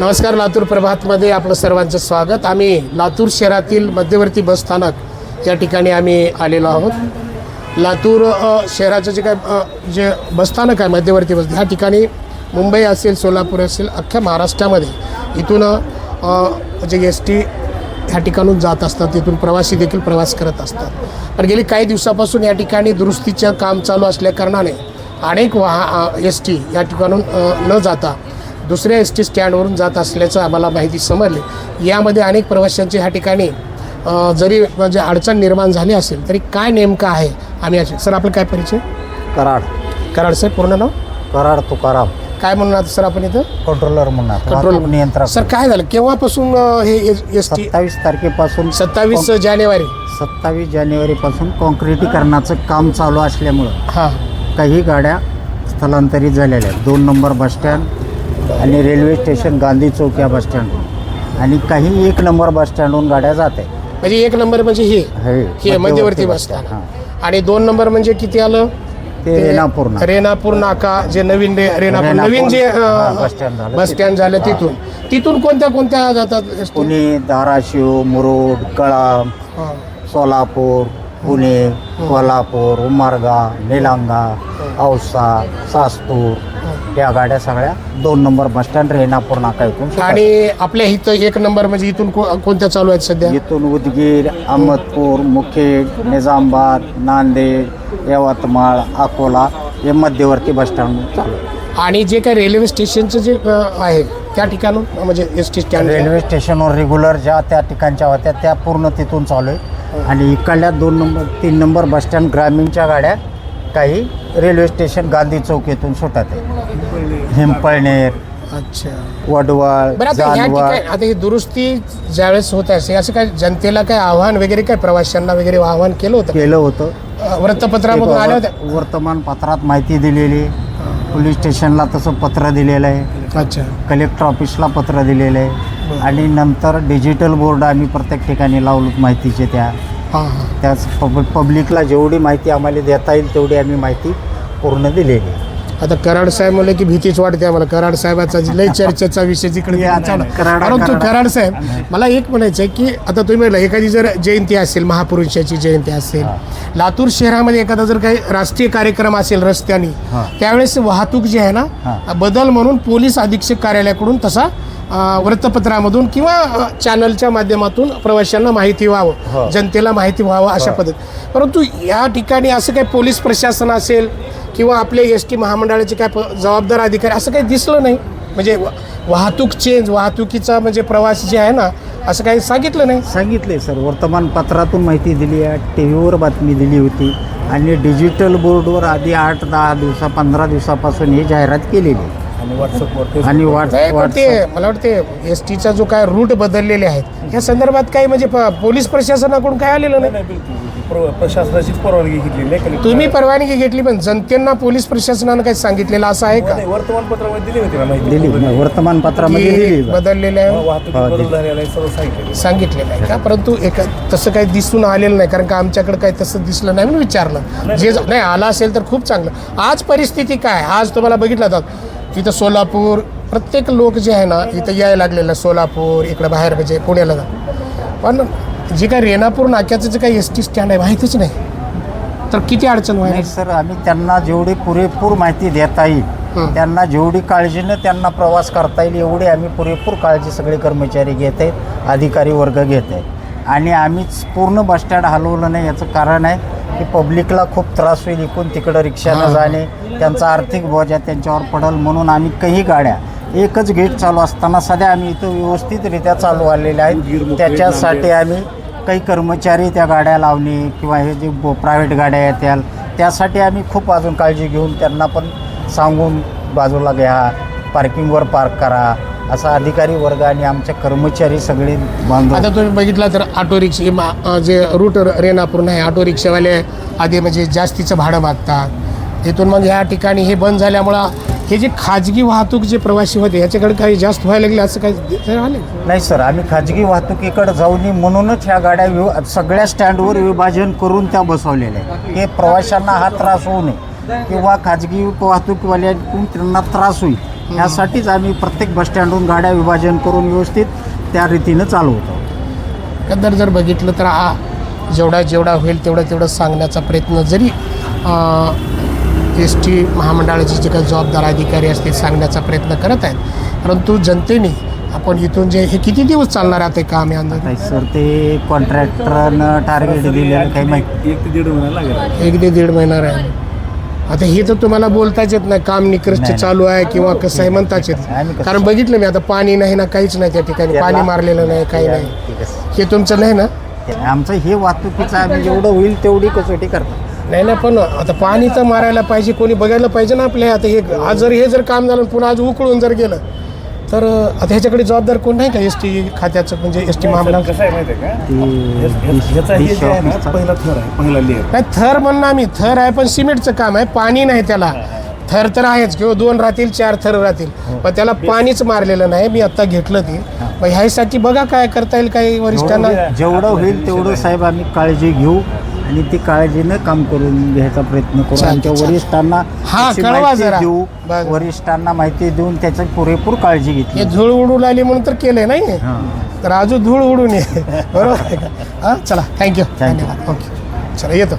नमस्कार लातूर प्रभातमध्ये आपलं सर्वांचं स्वागत. आम्ही लातूर शहरातील मध्यवर्ती बसस्थानक या ठिकाणी आम्ही आलेलो आहोत. लातूर शहराचं जे काय जे बसस्थानक आहे मध्यवर्ती बस ह्या ठिकाणी मुंबई असेल सोलापूर असेल अख्ख्या महाराष्ट्रामध्ये इथून जे एस टी ह्या ठिकाणून जात असतात तिथून प्रवासी देखील प्रवास करत असतात. पण गेली काही दिवसापासून या ठिकाणी दुरुस्तीचं काम चालू असल्याकारणाने अनेक वाहा एस टी या ठिकाणून न जाता दुसऱ्या एस टी स्टँडवरून जात असल्याचं आम्हाला माहिती समजली. यामध्ये अनेक प्रवाशांची ह्या ठिकाणी जरी म्हणजे अडचण निर्माण झाली असेल तरी काय नेमकं आहे आम्ही याचे सर आपलं काय परिचय? कराड. कराड साहेब पूर्ण नाव? कराड तुकाराम. काय म्हणून आता सर आपण इथं? कंट्रोलर म्हणून कंट्रोल नियंत्रक सर काय झालं? केव्हापासून हे एस टी सत्तावीस तारखेपासून सत्तावीस जानेवारी. सत्तावीस जानेवारीपासून कॉन्क्रिटीकरणाचं काम चालू असल्यामुळं हां. काही गाड्या स्थलांतरित झालेल्या आहेत. दोन नंबर बसस्टँड आणि रेल्वे स्टेशन गांधी चौक या बसस्टँड आणि काही एक नंबर बसस्टँडहून गाड्या जात. आहे म्हणजे एक नंबर म्हणजे हे. मध्यवर्ती बस बसस्टँड हां. आणि दोन नंबर म्हणजे किती आलं? ते रेणापूर. रेणापूर नाका जे नवीन रेणापूर नवीन जे बस स्टँड झालं स्टँड तिथून. तिथून कोणत्या कोणत्या जातात? पुणे धाराशिव मुरुड कळाम हां. सोलापूर पुणे कोल्हापूर उमरगा निलांगा औसा सास्तूर या गाड्या सगळ्या दोन नंबर बसस्टँड रेणापूर नाका इथून. आणि आपल्या इथं एक नंबर म्हणजे इथून को- कोणत्या चालू आहेत सध्या इथून उदगीर अहमदपूर मुखेड निजामाबाद नांदेड यवतमाळ अकोला हे मध्यवर्ती बसस्टँड चालू आहे. आणि जे काही रेल्वे स्टेशनचं जे अ, आहे त्या ठिकाणूं म्हणजे एस टी स्टँड रेल्वे स्टेशनवर रेग्युलर ज्या त्या ठिकाणच्या होत्या त्या पूर्ण तिथून चालू आहे आणि इकडल्या दोन नंबर तीन नंबर बसस्टँड ग्रामीणच्या गाड्या काही रेल्वे स्टेशन गांधी चौक येथून सुटत आहे. हिंपळनेर. अच्छा. वडवाळ बरं आता ह्या जानवाळ ठिकाणी आता ही दुरुस्ती ज्यावेळेस होत असे असं काय जनतेला काय आव्हान वगैरे काय प्रवाशांना वगैरे आव्हान केलं होतं? केलं होतं. अ, वृत्तपत्रामधून आल्या होत्या? वर्तमानपत्रात माहिती दिलेली पोलीस स्टेशनला तसं पत्र दिलेलं आहे. अच्छा. कलेक्टर ऑफिसला पत्र दिलेलं आहे. आणि नंतर डिजिटल बोर्ड आम्ही प्रत्येक ठिकाणी लावलो माहितीचे त्या. हां हां. त्याच पब पब्लिकला जेवढी माहिती आम्हाला देता येईल तेवढी आम्ही माहिती पूर्ण दिलेली. आहे. आता कराड साहेब म्हणले की भीतीच वाटते आम्हाला. कराड साहेबाचा लय चर्चेचा विषय जिकडे परंतु कराड- साहेब मला एक म्हणायचं आहे की आता तुम्ही म्हणलं एखादी जर जयंती असेल महापुरुषाची जयंती असेल लातूर शहरामध्ये एखादा जर काही राष्ट्रीय कार्यक्रम असेल रस्त्याने. त्यावेळेस वाहतूक जी आहे ना. बदल म्हणून पोलीस अधीक्षक कार्यालयाकडून तसा वृत्तपत्रामधून किंवा चॅनलच्या माध्यमातून प्रवाशांना माहिती हो. व्हावं जनतेला माहिती व्हावं अशा पद्धत परंतु या ठिकाणी असं काही पोलीस प्रशासन असेल किंवा आपले एस टी महामंडळाचे काय प- जबाबदार अधिकारी असं काही दिसलं नाही. म्हणजे वाहतूक चेंज वाहतुकीचा म्हणजे प्रवास जे आहे ना असं काही सांगितलं नाही. सांगितले सर. वर्तमानपत्रातून माहिती दिली आहे टी व्हीवर बातमी दिली होती आणि डिजिटल बोर्डवर आधी आठ दहा दिवसा पंधरा दिवसापासून ही जाहिरात केलेली आणि व्हॉट्स नाही पण ते व्हॉट्सअप मला वाटते एस टीचा जो काय रूट बदललेले आहेत या संदर्भात काही म्हणजे प- पोलीस प्रशासनाकडून काय आलेलं नाही? प्र- प्रशासनाचीच परवानगी घेतली नाही का? तुम्ही परवानगी घेतली पण जनतेना पोलीस प्रशासनानं काही सांगितलेलं असं आहे का? नाही, वर्तमानपत्रामध्ये दिली होती ना माहिती. दिली नाही, वर्तमानपत्रामध्ये की दिली बदललेलं आहे. वाहतुकीत हा, बदल दिली. झालेला आहे सर्व सांगितलं सांगितलेलं आहे का? परंतु एक तसं काही दिसून आलेलं नाही कारण का आमच्याकडे काही तसं दिसलं नाही म्हणून विचारलं. जे नाही. आलं असेल तर खूप चांगलं. आज परिस्थिती काय? आज तुम्हाला बघितलं जात इथं सोलापूर प्रत्येक लोक जे आहे ना इथं यायला लागलेलं. सोलापूर इकडं बाहेर म्हणजे पुण्याला जा पण जे काही रेणापूर नाक्याचं जे काही एस टी स्टँड आहे माहितीच नाही तर किती अडचण नाही सर आम्ही त्यांना जेवढी पुरेपूर माहिती देता येईल. त्यांना जेवढी काळजीनं त्यांना प्रवास करता येईल एवढी आम्ही पुरेपूर काळजी सगळे कर्मचारी घेत आहेत अधिकारी वर्ग घेत आहेत आणि आम्हीच पूर्ण बसस्टँड हलवलं नाही याचं कारण आहे की पब्लिकला खूप त्रास होईल इकडून तिकडं रिक्षानं. जाणे त्यांचा आर्थिक बोजा त्यांच्यावर पडल म्हणून आम्ही काही गाड्या एकच गेट चालू असताना सध्या आम्ही इथं व्यवस्थितरित्या चालू आलेल्या आहेत त्याच्यासाठी आम्ही काही कर्मचारी त्या गाड्या लावणे किंवा हे जे प्रायव्हेट गाड्या येत्याल त्यासाठी आम्ही खूप अजून काळजी घेऊन त्यांना पण सांगून बाजूला घ्या पार्किंगवर पार्क करा असा अधिकारी वर्ग आणि आमचे कर्मचारी सगळे बांधून आता तुम्ही बघितलं तर ऑटो रिक्षा जे रूट रेणापूर नाही ऑटो रिक्षावाले आधी म्हणजे जास्तीचं भाडं मागतात. तिथून मग ह्या ठिकाणी हे बंद झाल्यामुळं हे जे खाजगी वाहतूक जे प्रवासी होते ह्याच्याकडे काही जास्त व्हायला लागले असं काही झालं नाही? सर आम्ही खाजगी वाहतुकीकडे जाऊ नये म्हणूनच ह्या गाड्या विव सगळ्या स्टँडवर विभाजन करून त्या बसवलेल्या आहेत. की प्रवाशांना हा त्रास होऊ नये. किंवा खाजगी वाहतूकवाल्याकडून त्यांना त्रास होईल. ह्यासाठीच आम्ही प्रत्येक बसस्टँडहून गाड्या विभाजन करून व्यवस्थित त्या रीतीनं चालवतो एकंदर जर बघितलं तर हा जेवढा जेवढा होईल तेवढा तेवढं सांगण्याचा प्रयत्न जरी एस टी महामंडळाचे जे काही जबाबदार अधिकारी असतील सांगण्याचा प्रयत्न करत आहेत परंतु जनतेने आपण इथून जे हे किती दिवस चालणार आहे ते काम या अंदाजे? आता सर ते कॉन्ट्रॅक्टरनं टार्गेट दिलेलं काही माहिती एक ते दीड महिना लागेल. एक ते दीड महिना राहील. आता हे तर तुम्हाला बोलताच येत नाही काम निकृष्ट. चालू आहे किंवा कसं आहे म्हणताच येत नाही. कारण बघितलं मी आता पाणी नाही ना काहीच नाही त्या ठिकाणी पाणी मारलेलं नाही काही नाही. हे तुमचं नाही ना आमचं हे वाहतुकीचं आम्ही जेवढं होईल तेवढी कसोटी करतो नाही ना पण आता पाणी तर मारायला पाहिजे कोणी बघायला पाहिजे ना आपल्या आता हे आज जर हे जर काम झालं पुन्हा आज उकळून जर गेलं तर आता ह्याच्याकडे जबाबदार कोण नाही का एस टी खात्याचं? म्हणजे एस टी महामंडळ? कसं आहे माहिती आहे का? ती ह्याच- ह्याचा हे जे आहे ना ऑफिसचा- पहिला थर आहे पहिला लेअर नाही थर म्हणणं आम्ही थर आहे पण सिमेंटचं काम आहे पाणी नाही त्याला. थर तर आहेच किंवा दोन राहतील चार थर राहतील. पण त्याला पाणीच मारलेलं नाही मी आता घेतलं ते. मग ह्यासाठी बघा काय करता येईल काही वरिष्ठांना. जेवढं जेवढं होईल तेवढं साहेब आम्ही काळजी घेऊ. आणि ती काळजीनं काम करून घ्यायचा प्रयत्न करू. चालतंय, आमच्या चालतंय. वरिष्ठांना हा, त्याची कळवा माहिती जरा. देऊ बरं. वरिष्ठांना माहिती देऊन त्याची पुरेपूर काळजी हे घेतली धूळ उडू लागली म्हणून तर केलंय नाही? हां. तर अजून धूळ उडून ये. बरोबर आहे का? हां चला. Thank you Thank you. धन्यवाद. ओके चला येतो.